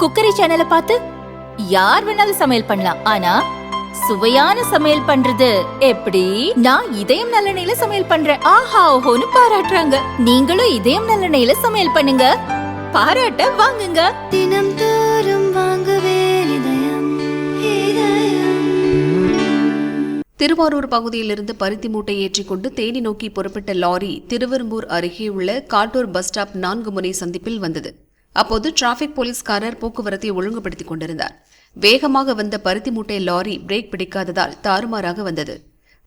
Cookery சேனலை பார்த்து யார் வேணாலும் சமையல் பண்ணலாம். ஆனா சுவையான சமையல் பண்றது எப்படி? நான் இதயம் நல்லெண்ணெயில சமையல் பண்றேன். ஆஹா ஓஹோன்னு பாராட்டுறாங்க. நீங்களும் இதயம் நல்லெண்ணெயில சமையல் பண்ணுங்க. பாராட்ட வாங்குங்க. தினம் தோறும் வாங்குவே இதயம் இதயம். திருவாரூர் பகுதியிலிருந்து பருத்தி மூட்டை ஏற்றிக்கொண்டு தேனி நோக்கி புறப்பட்ட லாரி திருவெரும்பூர் அருகே உள்ள காட்டூர் பஸ் ஸ்டாப் நான்கு முனை சந்திப்பில் வந்தது. அப்போது டிராபிக் போலீஸ்காரர் போக்குவரத்தை ஒழுங்குபடுத்திக் கொண்டிருந்தார். வேகமாக வந்த பருத்தி மூட்டை லாரி பிரேக் பிடிக்காததால் தாறுமாறாக வந்தது.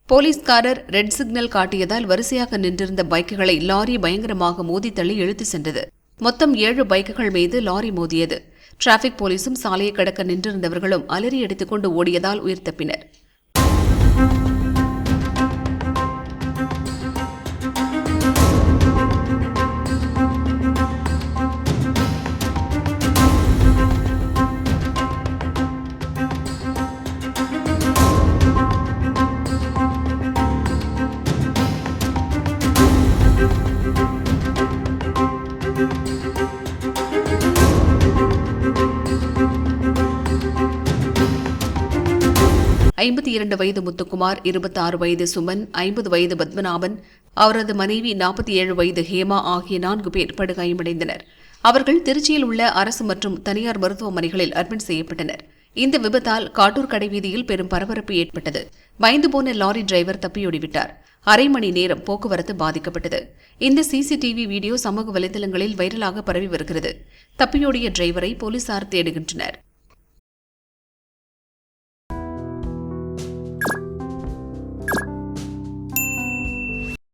போலீஸ்காரர் ரெட் சிக்னல் காட்டியதால் வரிசையாக நின்றிருந்த பைக்குகளை லாரி பயங்கரமாக மோதி தள்ளி இழுத்து சென்றது. மொத்தம் ஏழு பைக்குகள் மீது லாரி மோதியது. டிராபிக் போலீசும் சாலையை கடக்க நின்றிருந்தவர்களும் அலறி எடுத்துக்கொண்டு ஓடியதால் உயிர் தப்பினர். ஐம்பத்தி இரண்டு வயது முத்துக்குமார் இருபத்தி ஆறு வயது சுமன் ஐம்பது வயது பத்மநாபன் அவரது மனைவி நாற்பத்தி ஏழு வயது ஹேமா ஆகிய நான்கு பேர் படுகாயமடைந்தனர். அவர்கள் திருச்சியில் உள்ள அரசு மற்றும் தனியார் மருத்துவமனைகளில் அட்மிட் செய்யப்பட்டனர். இந்த விபத்தால் காட்டூர் கடைவீதியில் பெரும் பரபரப்பு ஏற்பட்டது. பயந்து போன லாரி டிரைவர் தப்பியோடிவிட்டார். அரை மணி நேரம் போக்குவரத்து பாதிக்கப்பட்டது. இந்த சிசிடிவி வீடியோ சமூக வலைதளங்களில் வைரலாக பரவி வருகிறது. தப்பியோடிய டிரைவரை போலீசார் தேடுகின்றனர்.